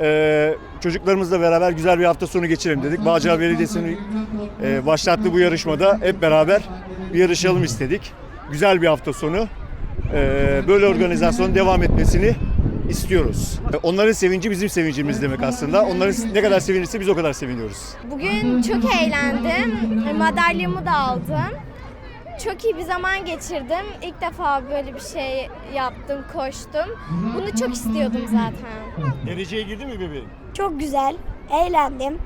Ee, çocuklarımızla beraber güzel bir hafta sonu geçirelim dedik. Bağcılar Belediyesi'nin e, başlattığı bu yarışmada hep beraber bir yarışalım istedik. Güzel bir hafta sonu. Ee, böyle organizasyonun devam etmesini istiyoruz. Onların sevinci bizim sevincimiz demek aslında. Onların ne kadar sevinirse biz o kadar seviniyoruz. Bugün çok eğlendim. Madalyamı da aldım. Çok iyi bir zaman geçirdim. İlk defa böyle bir şey yaptım, koştum. Bunu çok istiyordum zaten. Dereceye girdi mi bebeğim? Çok güzel, eğlendim.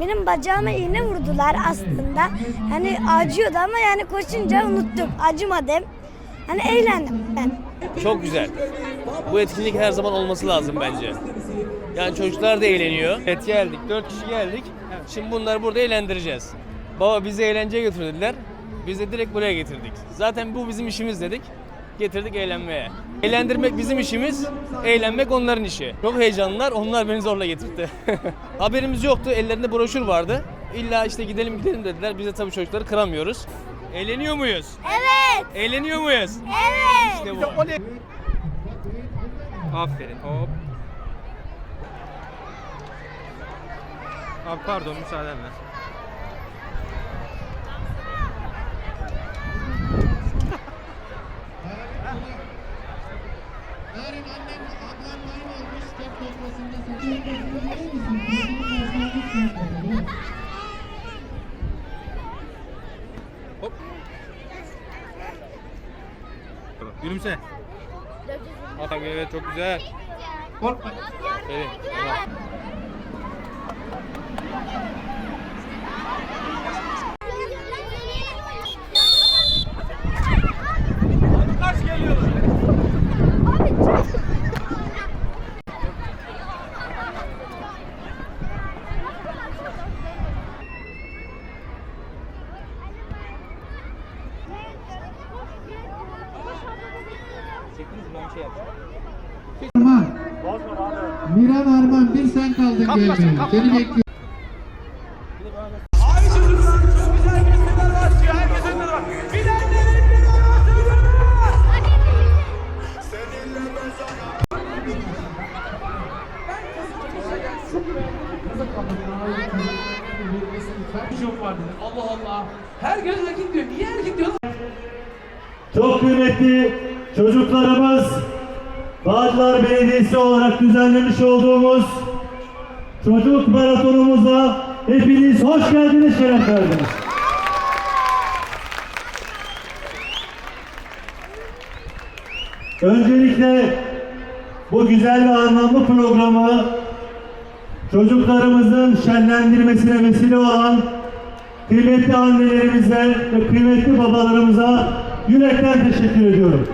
Benim bacağıma iğne vurdular aslında. Hani acıyordu ama yani koşunca unuttum, acımadım. Hani eğlendim ben. Çok güzel. Bu etkinlik her zaman olması lazım bence. Yani çocuklar da eğleniyor. Evet geldik. Dört kişi geldik. Şimdi bunları burada eğlendireceğiz. Baba bizi eğlenceye götürdüler. Biz de direkt buraya getirdik. Zaten bu bizim işimiz dedik. Getirdik eğlenmeye. Eğlendirmek bizim işimiz, eğlenmek onların işi. Çok heyecanlılar, onlar beni zorla getirdi. Haberimiz yoktu, ellerinde broşür vardı. İlla işte gidelim gidelim dediler. Biz de tabii çocukları kıramıyoruz. Eğleniyor muyuz? Evet, Eğleniyor muyuz? evet. İşte bu. Aferin hop. Abi pardon müsaadenle. Hop. Gülümse. Aferin evet çok güzel. Korkma. Evet. Tamam. Arman. Miran Arman bir sen kaldın gelmeye. Seni bekliyorum. Allah Allah. Herkes erkek diyor. Niye erkek diyor? Çok kıymetli çocuklarımız Bağcılar Belediyesi olarak düzenlemiş olduğumuz çocuk maratonumuza hepiniz hoş geldiniz, şeref verdiniz. Öncelikle bu güzel ve anlamlı programı çocuklarımızın şenlendirmesine vesile olan kıymetli annelerimize ve kıymetli babalarımıza yürekten teşekkür ediyorum.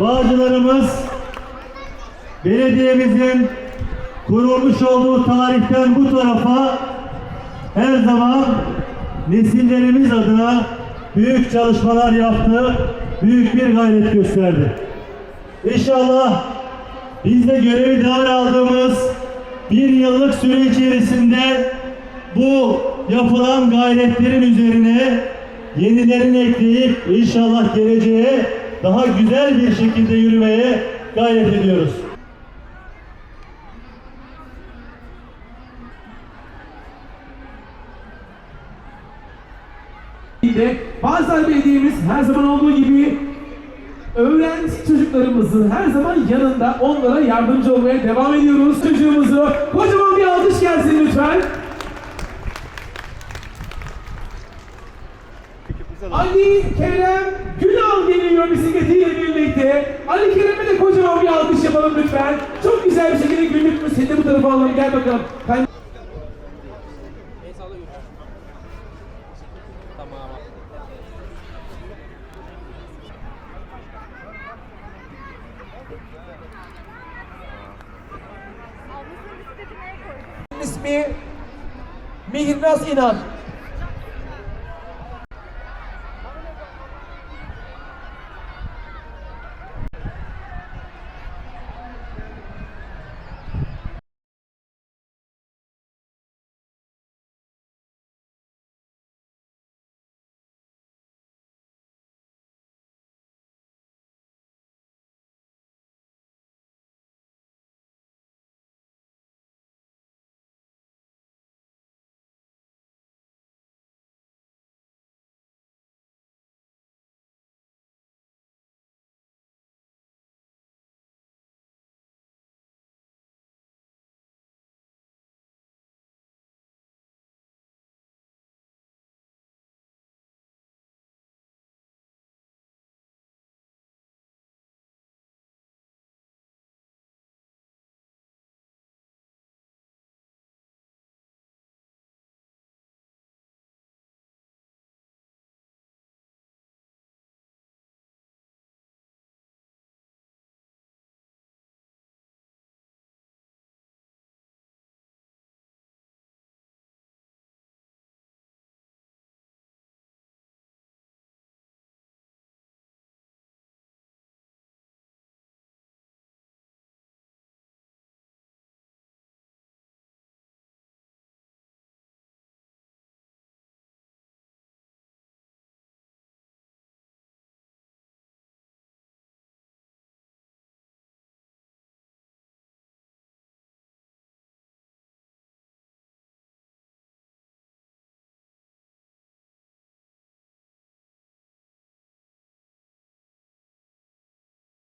Bağcılarımız belediyemizin kurulmuş olduğu tarihten bu tarafa her zaman nesillerimiz adına büyük çalışmalar yaptı, büyük bir gayret gösterdi. İnşallah biz de görevi devraldığımız bir yıllık süre içerisinde bu yapılan gayretlerin üzerine yenilerini ekleyip inşallah geleceğe daha güzel bir şekilde yürümeye gayret ediyoruz. de Bağcılar Belediye'miz her zaman olduğu gibi öğrenci çocuklarımızın her zaman yanında onlara yardımcı olmaya devam ediyoruz. Çocuğumuzu kocaman bir alkış gelsin lütfen. Ali Kerem Gülal geliyor bisikletiyle birlikte. Ali Kerem'e de kocaman bir alkış yapalım lütfen. Çok güzel bir şekilde güldük mü? Seni bu tarafa alalım. Gel bakalım. Ben... ismi Mihrimaz İnan.